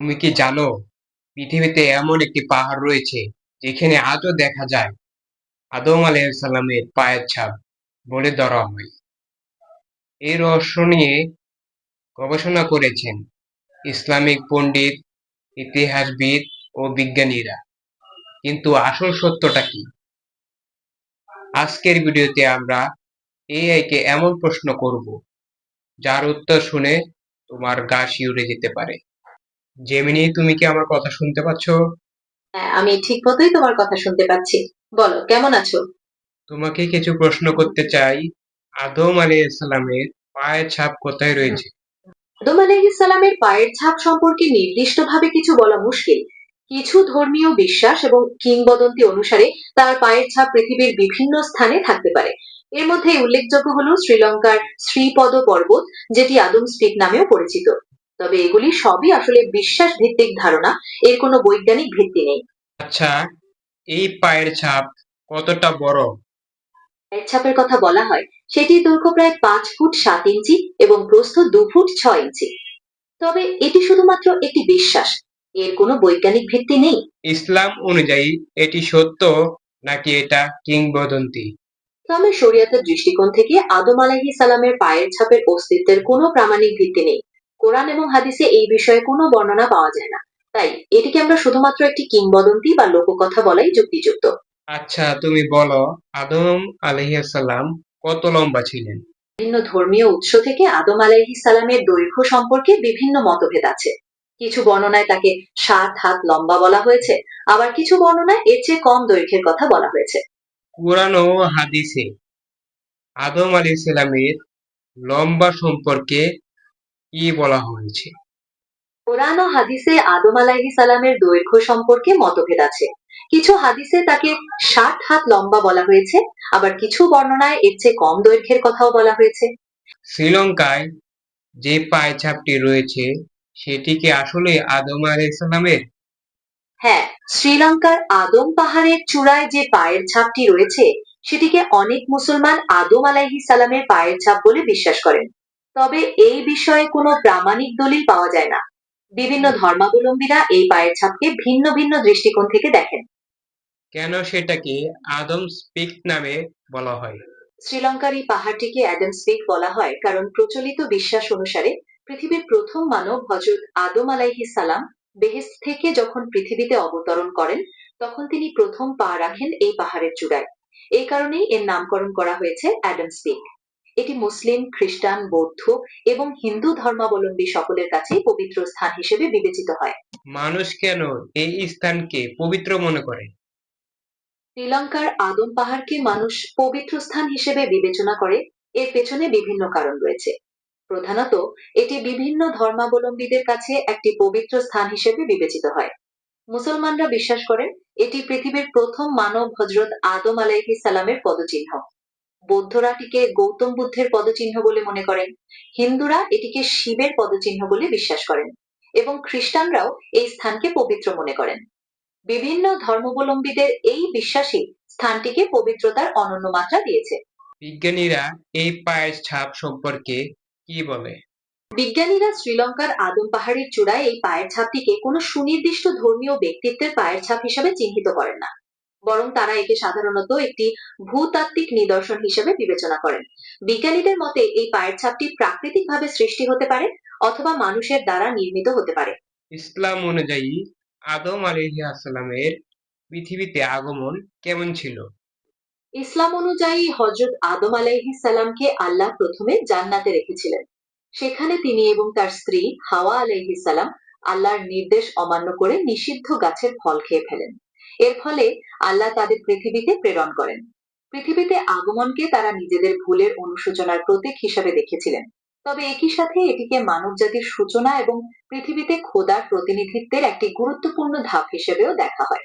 তুমি কি জানো, পৃথিবীতে এমন একটি পাহাড় রয়েছে, যেখানে আজও দেখা যায়। আদম আলাইসাল্লামের পায়ের ছাপ, বলে ধরা হয়। এই রহস্য নিয়ে গবেষণা করেছেন ইসলামিক পণ্ডিত, ইতিহাসবিদ ও বিজ্ঞানীরা। কিন্তু আসল সত্যটা কি? আজকের ভিডিওতে আমরা এআইকে এমন প্রশ্ন করব, যার উত্তর শুনে তোমার গা শিউরে যেতে পারে। জেমিনি তুমি কি আমার কথা শুনতে পাচ্ছ? হ্যাঁ আমি ঠিক মতোই তোমার কথা শুনতে পাচ্ছি। বলো কেমন আছো? তোমাকে কিছু প্রশ্ন করতে চাই। আদম আলাইসাল্লামের পায়ের ছাপ কোথায় রয়েছে? আদম আলাইহিসসালামের পায়ের ছাপ সম্পর্কে নির্দিষ্টভাবে কিছু বলা মুশকিল। কিছু ধর্মীয় বিশ্বাস এবং কিংবদন্তি অনুসারে তার পায়ের ছাপ পৃথিবীর বিভিন্ন স্থানে থাকতে পারে। এর মধ্যে উল্লেখযোগ্য হলো শ্রীলঙ্কার শ্রীপদ পর্বত যেটি আদম স্পিক নামেও পরিচিত। তবে এগুলি সবই আসলে বিশ্বাস ভিত্তিক ধারণা এর কোনো বৈজ্ঞানিক ভিত্তি নেই। আচ্ছা এই পায়ের ছাপ কতটা বড়? পায়ের ছাপের কথা বলা হয় সেটি দৈর্ঘ্য প্রায় পাঁচ ফুট সাত ইঞ্চি এবং প্রস্থ দু ফুট ছয় ইঞ্চি। তবে এটি শুধুমাত্র একটি বিশ্বাস এর কোনো বৈজ্ঞানিক ভিত্তি নেই। ইসলাম অনুযায়ী এটি সত্য নাকি এটা কিংবদন্তি? ইসলামের শরিয়াতের দৃষ্টিকোণ থেকে আদম আলাহি সালামের পায়ের ছাপের অস্তিত্বের কোনো প্রামাণিক ভিত্তি নেই। কোরআন এবং হাদিসে এই বিষয়ে কোনো বর্ণনা পাওয়া যায় না। তাই এটিকে আমরা শুধুমাত্র একটি কিংবদন্তি বা লোককথা বলাই যুক্তিযুক্ত। আচ্ছা তুমি বলো আদম আলহিসাল্লাম কত লম্বা ছিলেন? বিভিন্ন ধর্মীয় উৎস থেকে আদম আলাইহি সালামের দৈর্ঘ্য সম্পর্কে বিভিন্ন মতভেদ আছে। কিছু বর্ণনায় তাকে সাত হাত লম্বা বলা হয়েছে আবার কিছু বর্ণনায় এর চেয়ে কম দৈর্ঘ্যের কথা বলা হয়েছে। কোরআন ও হাদিসে আদম আলাইসাল্লামের লম্বা সম্পর্কে কি বলা হয়েছে? কোরআন ও হাদিসে আদম আলাইহি সালামের দৈর্ঘ্য সম্পর্কে মতভেদ আছে। কিছু হাদিসে তাকে ষাট হাত লম্বা বলা হয়েছে আবার কিছু বর্ণনায় এর চেয়ে কম দৈর্ঘ্যের কথাও বলা হয়েছে। শ্রীলঙ্কায় যে পায়ের ছাপটি রয়েছে সেটি কি আসলে আদম আলাইসাল্লামের হ্যাঁ শ্রীলঙ্কার আদম পাহাড়ের চূড়ায় যে পায়ের ছাপটি রয়েছে সেটিকে অনেক মুসলমান আদম আলাইহি সালামের পায়ের ছাপ বলে বিশ্বাস করেন। তবে এই বিষয়ে কোনো প্রামাণিক দলিল পাওয়া যায় না। বিভিন্ন ধর্মাবলম্বীরা এই পায়ের ছাপকে ভিন্ন ভিন্ন দৃষ্টিকোণ থেকে দেখেন। কেন সেটাকে আদম স্পিক নামে বলা হয়? শ্রীলঙ্কার এই পাহাড়টিকে অ্যাডাম স্পিক বলা হয় কারণ প্রচলিত বিশ্বাস অনুসারে পৃথিবীর প্রথম মানব হজরত আদম আলাইহি সালাম বেহেস থেকে যখন পৃথিবীতে অবতরণ করেন তখন তিনি প্রথম পা রাখেন এই পাহাড়ের চূড়ায়। এই কারণেই এর নামকরণ করা হয়েছে অ্যাডাম স্পিক। এটি মুসলিম খ্রিস্টান বৌদ্ধ এবং হিন্দু ধর্মাবলম্বী সকলের কাছে পবিত্র স্থান হিসেবে বিবেচিত হয়। মানুষ কেন এই স্থানকে পবিত্র মনে করে? শ্রীলঙ্কার আদম পাহাড়কে মানুষ পবিত্র স্থান হিসেবে বিবেচনা করে এর পেছনে বিভিন্ন কারণ রয়েছে। প্রধানত এটি বিভিন্ন ধর্মাবলম্বীদের কাছে একটি পবিত্র স্থান হিসেবে বিবেচিত হয়। মুসলমানরা বিশ্বাস করেন এটি পৃথিবীর প্রথম মানব হজরত আদম আলাইহি সালামের পদচিহ্ন। বৌদ্ধরা এটিকে গৌতম বুদ্ধের পদচিহ্ন বলে মনে করেন। হিন্দুরা এটিকে শিবের পদচিহ্ন বলে বিশ্বাস করেন এবং খ্রিস্টানরাও এই স্থানকে পবিত্র মনে করেন। বিভিন্ন ধর্মাবলম্বীদের এই বিশ্বাসই স্থানটিকে পবিত্রতার অনন্য মাত্রা দিয়েছে। বিজ্ঞানীরা এই পায়ের ছাপ সম্পর্কে কি বলে? বিজ্ঞানীরা শ্রীলঙ্কার আদম পাহাড়ের চূড়ায় এই পায়ের ছাপটিকে কোনো সুনির্দিষ্ট ধর্মীয় ব্যক্তিত্বের পায়ের ছাপ হিসেবে চিহ্নিত করেন না। বরং তারা একে সাধারণত একটি ভূতাত্ত্বিক নিদর্শন হিসেবে বিবেচনা করেন। বিজ্ঞানীদের মতে এই পায়ের ছাপটি প্রাকৃতিকভাবে সৃষ্টি হতে পারে অথবা মানুষের দ্বারা নির্মিত হতে পারে। ইসলাম অনুযায়ী আদম আলাইহিসসালামের পৃথিবীতে আগমন কেমন ছিল? ইসলাম অনুযায়ী হজরত আদম আলাইহি সালামকে আল্লাহ প্রথমে জান্নাতে রেখেছিলেন। সেখানে তিনি এবং তার স্ত্রী হাওয়া আলাইহি সালাম আল্লাহর নির্দেশ অমান্য করে নিষিদ্ধ গাছের ফল খেয়ে ফেলেন। এর ফলে আল্লাহ তাদের পৃথিবীতে প্রেরণ করেন। পৃথিবীতে আগমনকে তারা নিজেদের ভুলের অনুশোচনার প্রতীক হিসাবে দেখেছিলেন। তবে একই সাথে এটিকে মানব জাতির সূচনা এবং পৃথিবীতে খোদার প্রতিনিধিত্বের একটি গুরুত্বপূর্ণ ধাপ হিসেবেও দেখা হয়।